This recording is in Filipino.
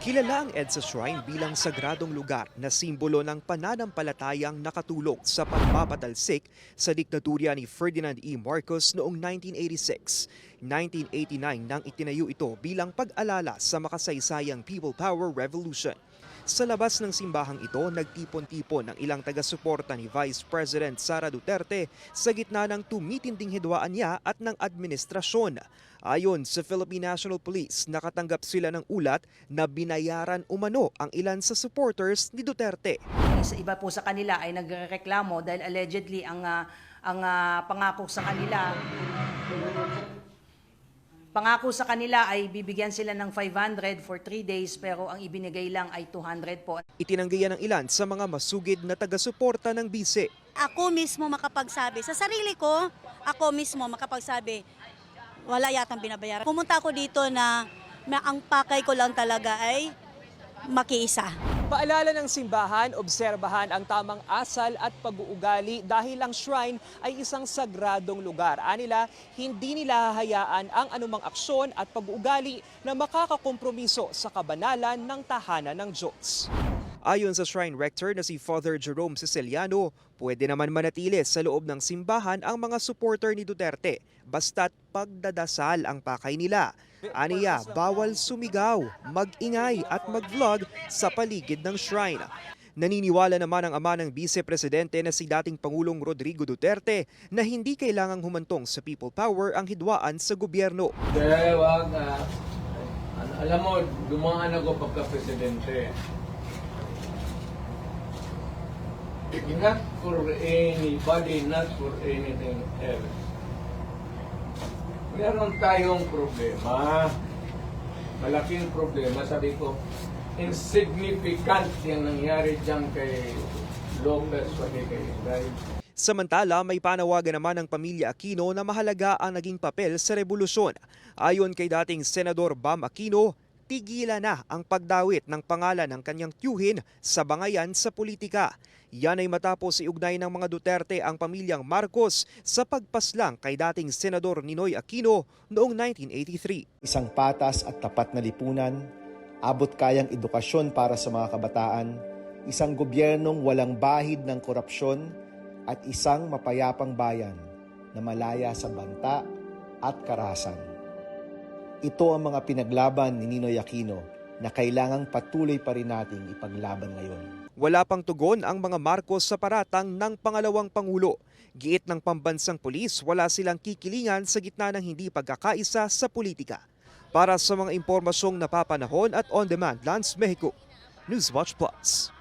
Kilala ang EDSA Shrine bilang sagradong lugar na simbolo ng pananampalatayang nakatulong sa pagpapatalsik sa diktatorya ni Ferdinand E. Marcos noong 1986. 1989 nang itinayo ito bilang pag-alala sa makasaysayang People Power Revolution. Sa labas ng simbahang ito, nagtipon-tipon ang ilang taga-suporta ni Vice President Sara Duterte sa gitna ng tumitinding hidwaan niya at ng administrasyon. Ayon sa Philippine National Police, nakatanggap sila ng ulat na binayaran umano ang ilan sa supporters ni Duterte. Isa iba po sa kanila ay nagreklamo dahil allegedly ang ah, ang ah, pangako sa kanila Pangako sa kanila ay bibigyan sila ng 500 for 3 days pero ang ibinigay lang ay 200 po. Itinanggihan ng ilan sa mga masugid na taga-suporta ng bise. ako mismo makapagsabi, sa sarili ko, ako mismo makapagsabi, wala yatang binabayaran. Pumunta ako dito na, na ang pakay ko lang talaga ay makiisa. Paalala ng simbahan, obserbahan ang tamang asal at pag-uugali dahil ang shrine ay isang sagradong lugar. Anila, hindi nila hahayaan ang anumang aksyon at pag-uugali na makakakompromiso sa kabanalan ng tahanan ng Diyos. Ayon sa shrine rector na si Father Jerome Siciliano, pwede naman manatili sa loob ng simbahan ang mga supporter ni Duterte basta't pagdadasal ang pakay nila. Aniya, bawal sumigaw, mag-ingay at mag-vlog sa paligid ng shrine. Naniniwala naman ang ama ng vice-presidente na si dating Pangulong Rodrigo Duterte na hindi kailangang humantong sa people power ang hidwaan sa gobyerno. Kaya wag, an- alam mo, dumaan ako pagka-presidente. Not for anybody, not for anything else. Meron tayong problema. Malaking problema. Sabi ko, insignificant yung nangyari dyan kay Lopez, pati kay Inday. Samantala, may panawagan naman ng pamilya Aquino na mahalaga ang naging papel sa revolusyon. Ayon kay dating Senador Bam Aquino, tigilan na ang pagdawit ng pangalan ng kanyang tiyuhin sa bangayan sa politika. Yan ay matapos iugnay ng mga Duterte ang pamilyang Marcos sa pagpaslang kay dating Senador Ninoy Aquino noong 1983. isang patas at tapat na lipunan, abot kayang edukasyon para sa mga kabataan, isang gobyernong walang bahid ng korupsyon, at isang mapayapang bayan na malaya sa banta at karahasan. Ito ang mga pinaglaban ni Ninoy Aquino na kailangang patuloy pa rin nating ipaglaban ngayon. Wala pang tugon ang mga Marcos sa paratang ng pangalawang Pangulo. Giit ng pambansang pulis, wala silang kikilingan sa gitna ng hindi pagkakaisa sa politika. Para sa mga impormasyong napapanahon at on-demand, Lance Mexico, Newswatch Plus.